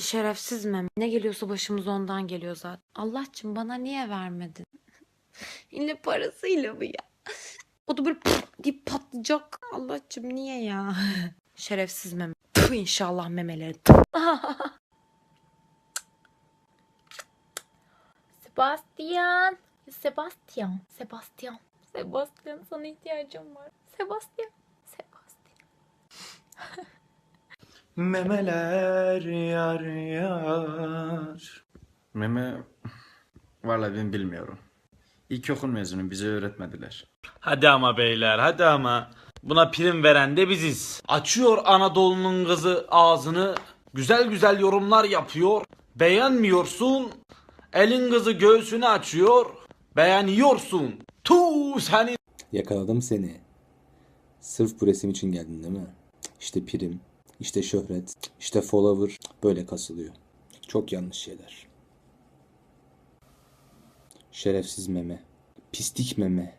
Şerefsiz mem. Ne geliyorsa başımız ondan geliyor zaten. Allah'cığım bana niye vermedin? Yine parasıyla mı ya? O da böyle deyip patlayacak. Allah'cığım niye ya? Şerefsiz meme. Tüh, inşallah memeleri. Sebastian. Sebastian. Sebastian. Sebastian sana ihtiyacım var. Sebastian. Memeler yar yar. Meme... Vallahi ben bilmiyorum. İlkokul mezunu bize öğretmediler. Hadi ama beyler hadi ama. Buna prim veren de biziz. Açıyor Anadolu'nun kızı ağzını. Güzel güzel yorumlar yapıyor. Beğenmiyorsun. Elin kızı göğsünü açıyor. Beğeniyorsun. Tu seni. Yakaladım seni. Sırf bu resim için geldin değil mi? İşte prim, işte şöhret, işte follower böyle kasılıyor. Çok yanlış şeyler. Şerefsiz meme, pislik meme,